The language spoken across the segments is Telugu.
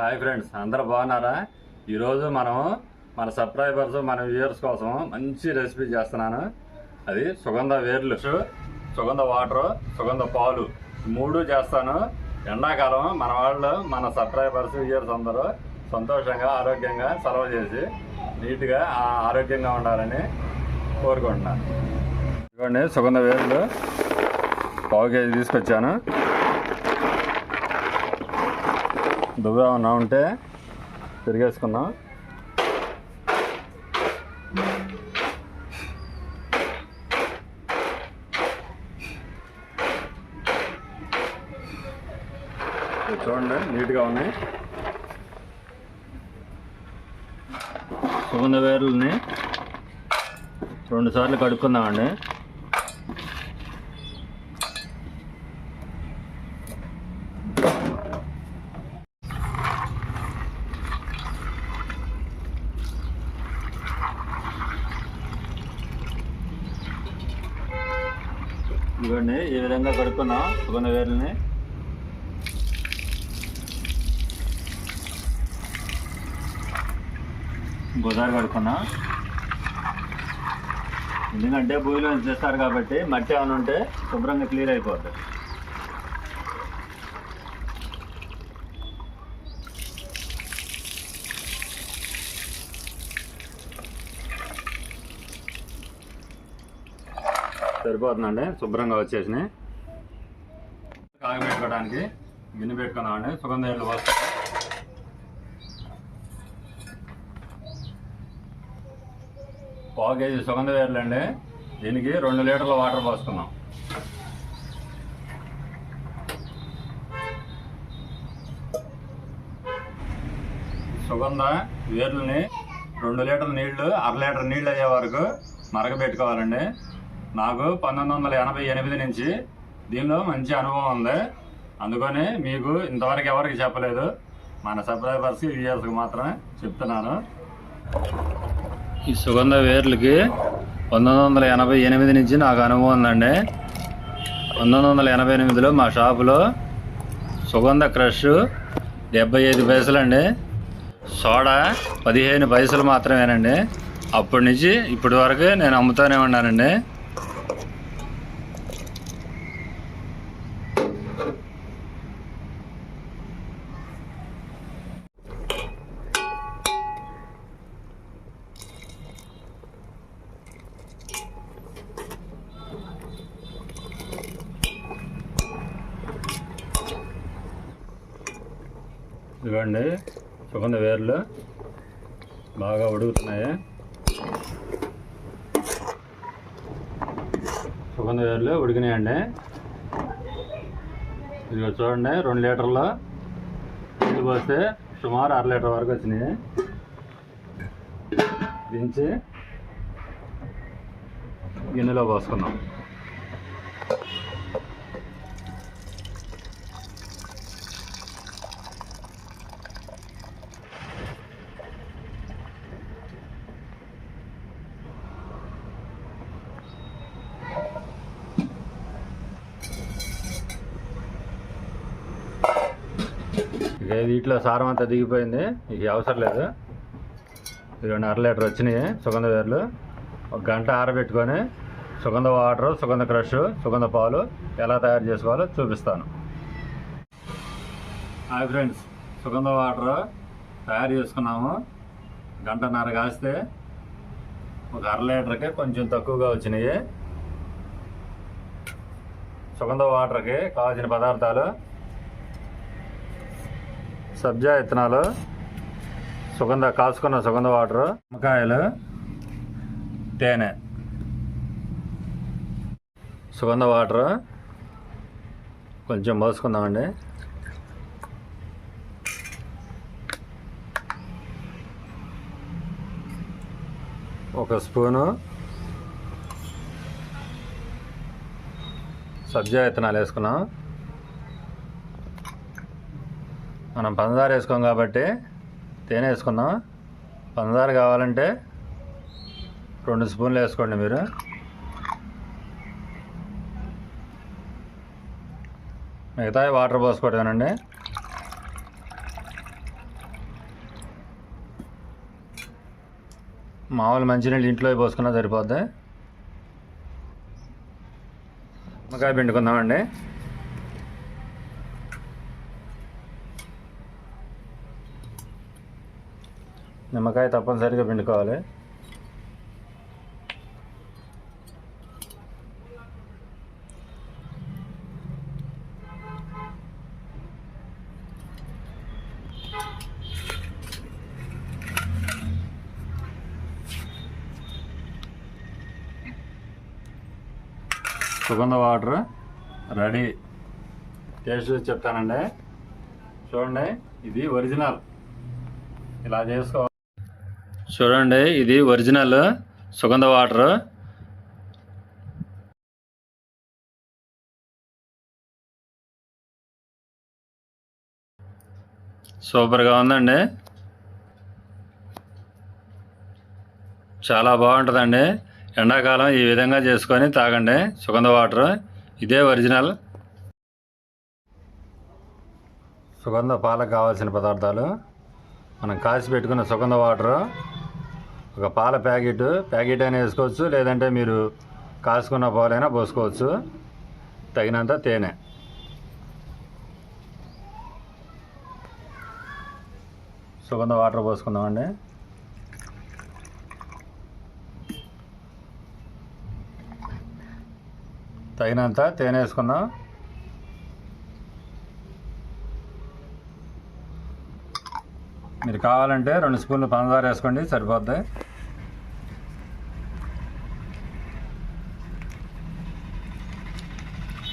హాయ్ ఫ్రెండ్స్ అందరు బాగున్నారా? ఈరోజు మనం మన సబ్స్క్రైబర్స్ మన వ్యూయర్స్ కోసం మంచి రెసిపీ చేస్తున్నాను. అది సుగంధ వేర్లు. సుగంధ వాటర్ సుగంధ పాలు. మూడు చేస్తాను. ఎండాకాలం మన వాళ్ళు మన సబ్స్క్రైబర్స్ వ్యూయర్స్ అందరూ సంతోషంగా ఆరోగ్యంగా సెలవు చేసి నీట్గా ఆరోగ్యంగా ఉండాలని కోరుకుంటున్నాను. ఇదిగోండి సుగంధ వేర్లు. పావు కేజీ తీసుకొచ్చాను. దువ్వే ఏమన్నా ఉంటే తిరిగేసుకున్నా చూడండి నీట్గా ఉన్నాయి. సుగంధ వేర్లని రెండు సార్లు కడుక్కుందామండి. ఇదిగోండి ఈ విధంగా కడుక్కున్నాం సుగంధ వేర్లని. గోదావరి కడుక్కున్నా. ఎందుకంటే భూమిలో చేస్తారు కాబట్టి మట్టి ఏమైనా ఉంటే శుభ్రంగా క్లియర్ అయిపోతుంది సరిపోతుందండి. శుభ్రంగా వచ్చేసినాయి. కాగబెట్టుకోవడానికి గిన్నె పెట్టుకున్నామండి. సుగంధ ఏళ్ళు పోస్తాం. పావు కేజీ సుగంధ వేర్లు అండి దీనికి రెండు లీటర్ల వాటర్ పోస్తున్నాం. సుగంధ వేర్లని రెండు లీటర్ల నీళ్ళు అర లీటర్ నీళ్ళు అయ్యే వరకు మరగబెట్టుకోవాలండి. నాకు పంతొమ్మిది వందల ఎనభై ఎనిమిది నుంచి దీనిలో మంచి అనుభవం ఉంది. అందుకని మీకు ఇంతవరకు ఎవరికి చెప్పలేదు. మన సబ్స్క్రైబర్స్కి వ్యూయర్స్కి మాత్రమే చెప్తున్నాను. ఈ సుగంధ వేర్లకి పంతొమ్మిది వందల ఎనభై ఎనిమిది నుంచి నాకు అనుభవం ఉందండి. పంతొమ్మిది వందల ఎనభై ఎనిమిదిలో మా షాపులో సుగంధ క్రష్ డెబ్బై ఐదు పైసలండి. సోడా పదిహేను పైసలు మాత్రమేనండి. అప్పటి నుంచి ఇప్పటి వరకు నేను అమ్ముతూనే ఉన్నానండి. ఇదిగోండి సుగంధ వేర్లు బాగా ఉడుకుతున్నాయి. సుగంధ వేర్లు ఉడికినాయండి. ఇదిగో చూడండి రెండు లీటర్లు నీళ్ళు పోస్తే సుమారు అర లీటర్ వరకు వచ్చినాయి. దించి గిన్నెలో పోసుకుందాం. ఇక వీటిలో సారం అంతా దిగిపోయింది. ఇక అవసరం లేదు. రెండు అర లీటర్ వచ్చినాయి సుగంధ వేర్లు. ఒక గంట ఆరబెట్టుకొని సుగంధ వాటర్ సుగంధ క్రష్ సుగంధ పాలు ఎలా తయారు చేసుకోవాలో చూపిస్తాను. హాయ్ ఫ్రెండ్స్ సుగంధ వాటర్ తయారు చేసుకున్నాము. గంటన్నర కాస్తే ఒక అర లీటర్కి కొంచెం తక్కువగా వచ్చినాయి. సుగంధ వాటర్కి కావాల్సిన పదార్థాలు సబ్జా విత్తనాలు సుగంధ కాసుకున్న సుగంధ వాటర్ నిమ్మకాయలు తేనె. సుగంధ వాటర్ కొంచెం మోసుకుందామండి. ఒక స్పూను సబ్జా విత్తనాలు వేసుకున్నాం. మనం పంచదార వేసుకోం కాబట్టి తేనె వేసుకుందాం పంచదార కావాలంటే రెండు స్పూన్లు వేసుకోండి మీరు. మిగతా వాటర్ పోసుకోవటమేనండి మామూలు మంచినీళ్ళు ఇంట్లో పోసుకున్నా సరిపోద్ది. నిమ్మకాయ పిండుకుందామండి. నిమ్మకాయ తప్పనిసరిగా పిండుకోవాలి. సుగంధ వాటర్ రెడీ. టేస్ట్ చెప్తానండి. చూడండి ఇది ఒరిజినల్. ఇలా చేసుకో చూడండి ఇది ఒరిజినల్ సుగంధ వాటర్. సూపర్గా ఉందండి. చాలా బాగుంటుందండి. ఎండాకాలం ఈ విధంగా చేసుకొని తాగండి సుగంధ వాటర్. ఇదే ఒరిజినల్. సుగంధ పాలకు కావాల్సిన పదార్థాలు. మనం కాసి పెట్టుకున్న సుగంధ వాటర్. ఒక పాల ప్యాకెట్ ప్యాకెట్ అయినా వేసుకోవచ్చు లేదంటే మీరు కాసుకున్న పాలైనా పోసుకోవచ్చు. తగినంత తేనె. సుగంధ వాటర్ పోసుకుందామండి. తగినంత తేనె వేసుకుందాం. మీరు కావాలంటే రెండు స్పూన్లు పంచదార వేసుకోండి సరిపోద్ది.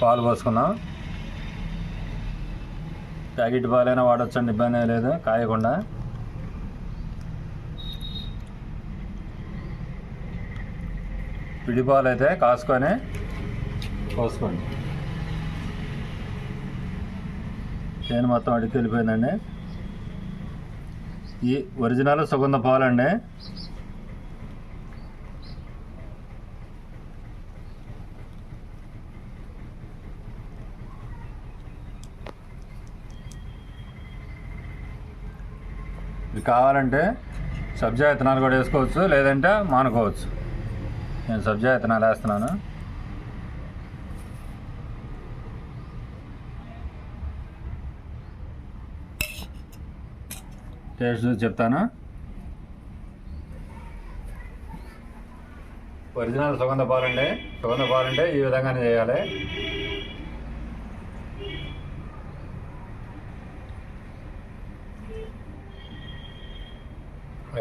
పాలు పోసుకుందాం. ప్యాకెట్ పాలైనా వాడొచ్చండి ఇబ్బంది ఏం లేదు కాయకుండా. పిడి పాలు అయితే కాసుకొని పోసుకోండి. తేనె మొత్తం అడిగి వెళ్ళిపోయిందండి ఈ ఒరిజినల్ సుగంధ పాలండి. ఇది కావాలంటే సబ్జా విత్తనాలు కూడా వేసుకోవచ్చు లేదంటే మానుకోవచ్చు. నేను సబ్జా విత్తనాలు వేస్తున్నాను. టేస్ట్ చూసి చెప్తాను? ఒరిజినల్ సుగంధ పాలండి. సుగంధ పాలంటే ఈ విధంగానే చేయాలి.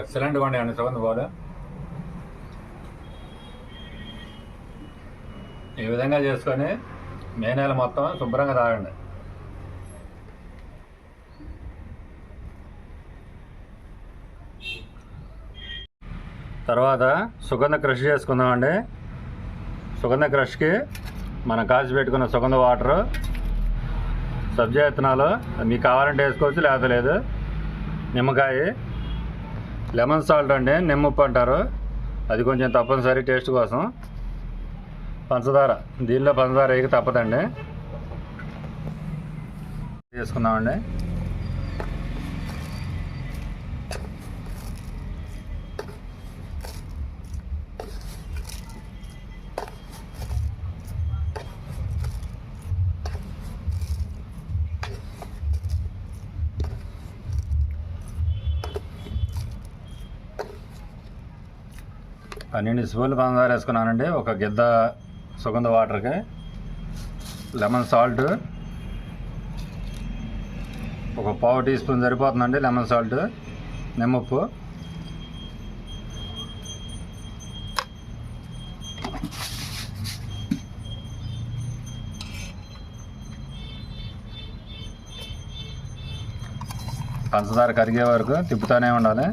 ఎక్సలెంట్గా అండి సుగంధ పాలు. ఈ విధంగా చేసుకొని మే నెల మొత్తం శుభ్రంగా తాగండి. తర్వాత సుగంధ క్రష్ చేసుకుందామండి. సుగంధ క్రష్కి మనం కాసి పెట్టుకున్న సుగంధ వాటరు సబ్జా విత్తనాలు మీకు కావాలంటే వేసుకోవచ్చు లేకపోతే లేదు. నిమ్మకాయ లెమన్ సాల్ట్ అండి నిమ్మప్పు అంటారు. అది కొంచెం తప్పనిసరి టేస్ట్ కోసం. పంచదార దీనిలో పంచదార వేయక తప్పదండి. చేసుకుందామండి పన్నెండు స్పూన్లు పంచదార వేసుకున్నానండి. ఒక గిద్ద సుగంధ వాటర్కి. Lemon salt. ఒక పావు టీ స్పూన్ సరిపోతుందండి లెమన్ సాల్ట్. నిమ్మప్పు. పంచదార కరిగే వరకు తిప్పుతూనే ఉండాలి.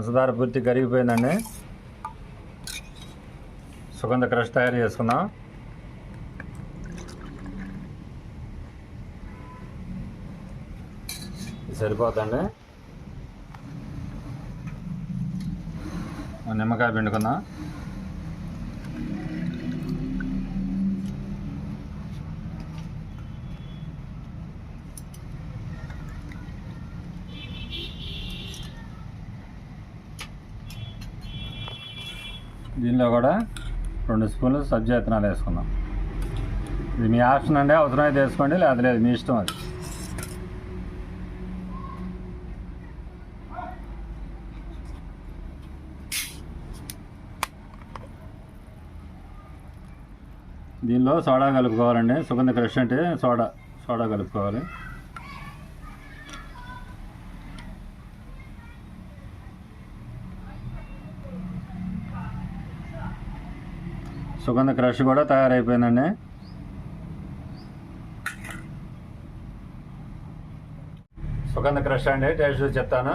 పంచదార పూర్తి కరిగిపోయిందండి. సుగంధ క్రష్ తయారు చేసుకుందాం సరిపోతుందండి. సరిపోతండి నిమ్మకాయ పిండుకుందాం దీనిలో కూడా రెండు స్పూన్లు సబ్జీ విత్తనాలు వేసుకుందాం. ఇది మీ ఆప్షన్ అండి అవసరమైతే వేసుకోండి లేదా లేదు మీ ఇష్టం అది. దీనిలో సోడా కలుపుకోవాలండి సుగంధ క్రష్ అంటే సోడా సోడా కలుపుకోవాలి. సుగంధ క్రష్ కూడా తయారైపోయిందండి. సుగంధ క్రష్ అండి టేస్ట్ చెప్తాను.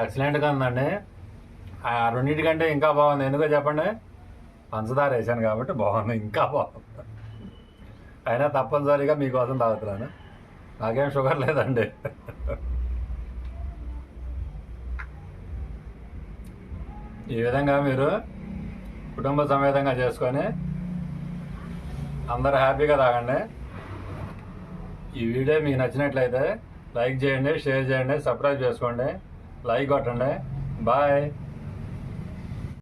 ఎక్సలెంట్గా ఉందండి. ఆ రెండింటికంటే ఇంకా బాగుంది. ఎందుకో చెప్పండి? పంచదార వేసాను కాబట్టి బాగుంది. ఇంకా బాగుంది. అయినా తప్పనిసరిగా మీకోసం తాగుతున్నాను. నాకేం షుగర్ లేదండి. ఈ విధంగా మీరు కుటుంబ సమేతంగా చేసుకొని అందరూ హ్యాపీగా తాగండి. ఈ వీడియో మీకు నచ్చినట్లయితే లైక్ చేయండి షేర్ చేయండి సబ్స్క్రైబ్ చేసుకోండి లైక్ కొట్టండి. బాయ్.